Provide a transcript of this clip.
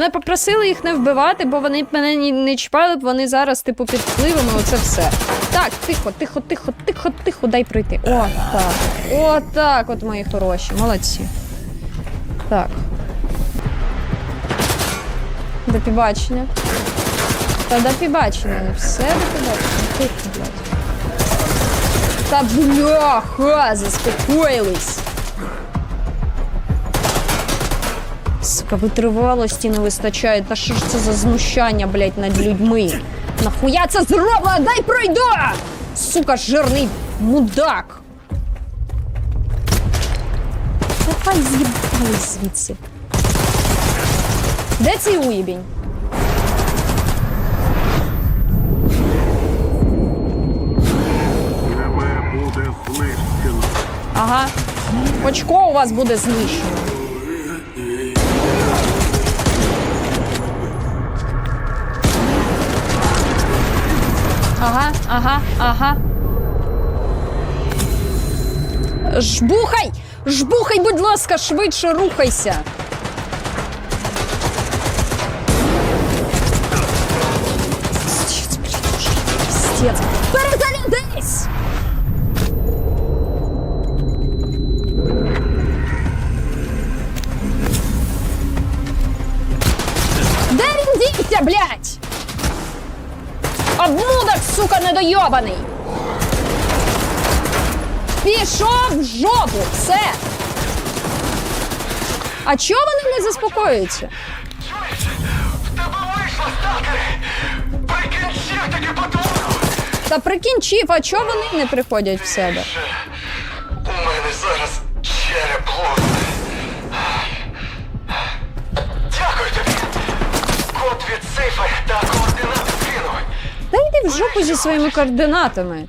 Мене попросили їх не вбивати, бо вони б мене не чіпали, б вони зараз, типу, під впливами, оце все. Так, тихо, тихо, тихо, тихо, тихо, дай пройти. О, так. О, так, от мої хороші. Молодці. Так. До побачення. Та до побачення. Все до побачення. Тихо, блядь. Та бляха, заспокоїлись. Сука, витривалості не вистачає. Та що ж це за знущання, блядь, над людьми? Нахуя це зроблено? Дай пройду! Сука, жирний мудак! Давай з'їбали звідси. Де цей знищено. Ага. Очко у вас буде знищено. Ага, ага, ага. Жбухай! Жбухай, будь ласка, швидше рухайся. Пиздец. Перезарядись! Він дівся, блядь? Обмудок, сука, недойобаний! Пішов в жопу, все! А чого вони не заспокоюються? В тебе вийшло, сталкери! Прикінчив таки потвору! Та прикінчив, а чого вони не приходять в себе? У мене зараз череп. Дякую тобі! Код від жопу зі своїми координатами.